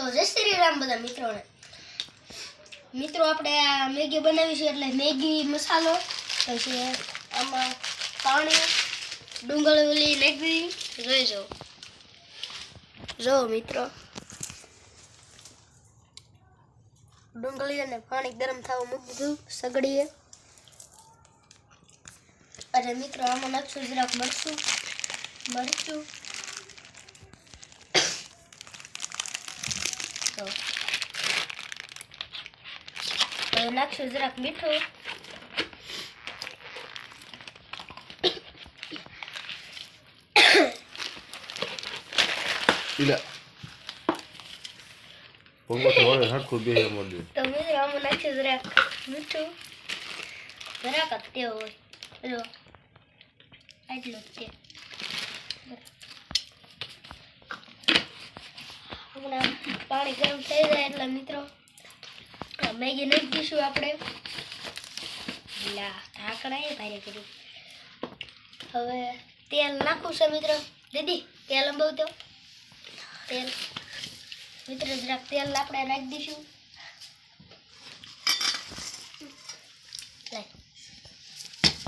તો જય રામ બધા મિત્રોને. મિત્રો, આપણે મેગી બનાવીશું એટલે મેગી મસાલો, પછી આમાં પાણી, ડુંગળી નાખી જોઈ જો જો મિત્રો. ડુંગળી અને પાણી ગરમ થવા મૂકી દીધું, સગડીએ. અને મિત્રો, આમાં નાખશું, જરાક મરશું મરચું. હવે નાખશું જરાક મીઠું. Ila. Pongo te voy a dejar con 10 molde. તો મિત્રો આમાં નાખશું જરાક મીઠું. જરાક જ જો. આટલું જ તે હમણાં પાણી ગરમ થઈ જાય એટલે મિત્રો મેગી નાખી દઈશું આપણે. ઢાંકણા એ ભારે કર્યું. હવે તેલ નાખું છે મિત્રો. દીદી તેલ અંબાવતો તેલ. મિત્રો જરાક તેલ આપણે નાખી દઈશું.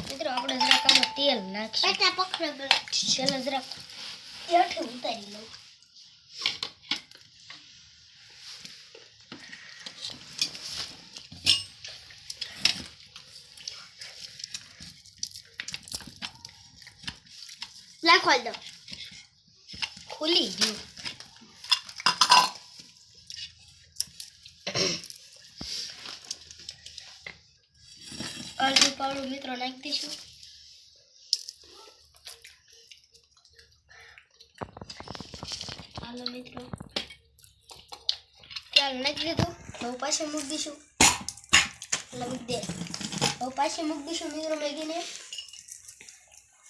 મિત્રો આપણે જરાક આમાં તેલ નાખીશું. ચાલો જરાક ઉતારી લઉં. નાખવા દો ખુલી ગયું. અડધું પાવડું, મિત્રો નાખી દઈશું. હાલો, મિત્રો. ચાલ નાખી દીધું. હવે પાસે મૂકી દઈશું. એટલે દે. હવે પાછી મૂકી દઈશું, મિત્રો, મેગીને.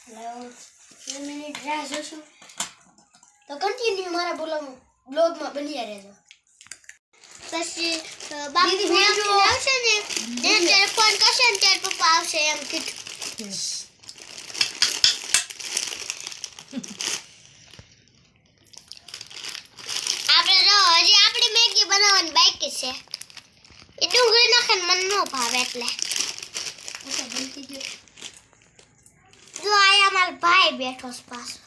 એટલે બે મિનિટ રાહ જોશું તો કન્ટિન્યુ મારા બોલાવ બ્લોગમાં બન્યા રહેજો. પછી બાકી બીજું? આવશે ને? જે ત્યારે ફોન કરશે ને ત્યારે પપ્પા આવશે એમ કીધું. આપણે જો હજી આપણી મેગી બનાવવાની બાકી છે. એ ડુંગળી નાખે મન ન ભાવે એટલે. જો આયા મારો ભાઈ બેઠો છે પાછો.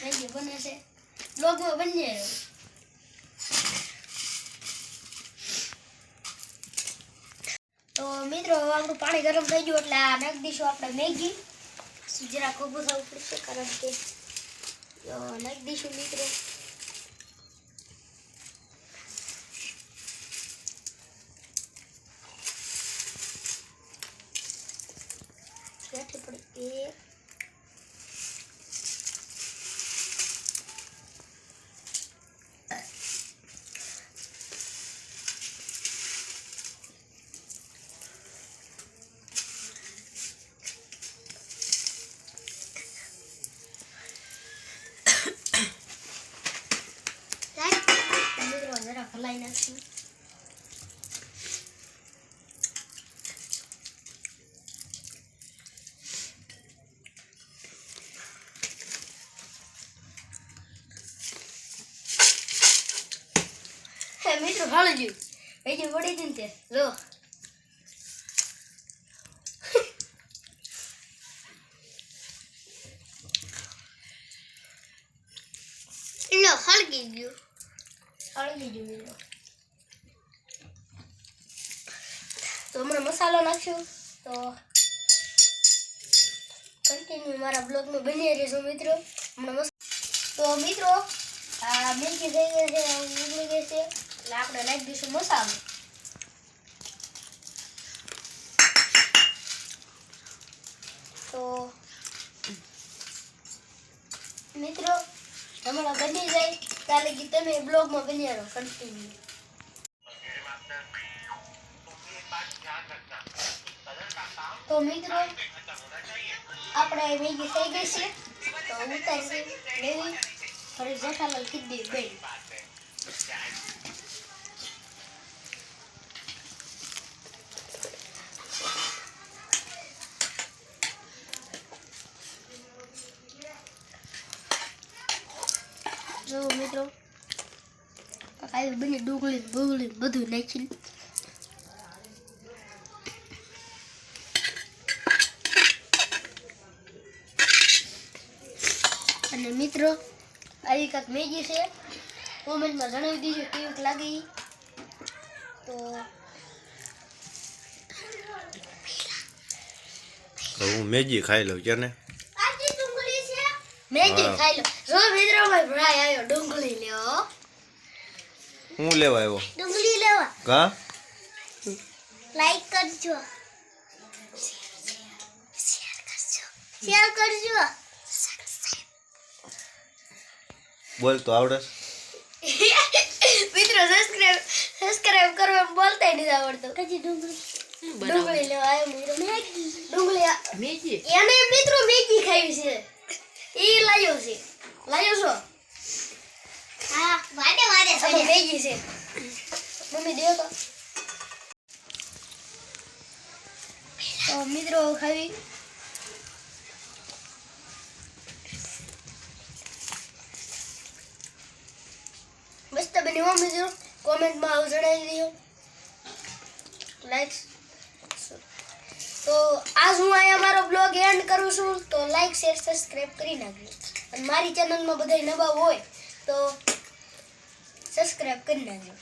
મેગી બને છે લોગો બની તો મિત્રો હવે આપણું પાણી ગરમ થઈ ગયું એટલે આ નાખી દઈશું આપણે મેગી. જરા ઊભું થવું પડશે કારણ કે તો નાખી દઈશું મિત્રો. બેઠી પડી એક મિત્રો જરા મિત્રો હાલ ગયું બીજી વળી હતી ને તે. જો. લો હળગી ગયું. હળગી ગયું તો હમણાં મસાલો નાખ્યો. તો કન્ટિન્યુ મારા બ્લોગમાં બની રહેજો મિત્રો. હમણાં તો મિત્રો આ મિલ્કી થઈ ગઈ છે ઉગળી ગઈ છે. એટલે આપણે નાખી દઈશું મસાલો. તો મિત્રો હમણાં બની જાય કાલે કે તમે બ્લોગમાં બની રહો કન્ટિન્યુ તો મિત્રો, આપણે મેગી થઈ ગઈ છે. તો ઉતારી લેવી ફરી જેઠાલાલ કીધી બેન જો મિત્રો, કાલે બની ડુંગળી બુગળી બધું નાખી. અને મિત્રો, આવી કાંક મેગી છે. કોમેન્ટમાં જણાવી દીજો કેવીક લાગે. તો હું મેગી ખાઈ લઉં છે ને? મેગી ખાઈ લો. જો મિત્રો ભાઈ ભરાઈ આવ્યો ડુંગળી લ્યો. હું લેવા આવ્યો? ડુંગળી લેવા. કા લાઈક કરજો. શેર કરજો. બોલ તો આવડે? મિત્રો સબસ્ક્રાઇબ સબસ્ક્રાઇબ કરવા એમ બોલતા નથી આવડતું. કજી ડુંગળી ડુંગળી લેવા આવ્યો મિત્રો મેગી. ડુંગળી મેગી? એને મિત્રો મેગી ખાવી છે. એ લાયો છે. લાયો છો? હા વાડે વાડે સડ્યા મેગી છે. મમ્મી દે તો. તો મિત્રો ખાવી મસ્ત બની હો મિત્રો. કોમેન્ટમાં આવું જણાવી દો લાઈક તો આજ હું અહીંયા મારો બ્લોગ એન્ડ કરું છું. તો લાઈક શેર સબસ્ક્રાઈબ કરી નાખજો. અને મારી ચેનલમાં બધા નવા હોય, તો સબસ્ક્રાઈબ કરી નાખજો.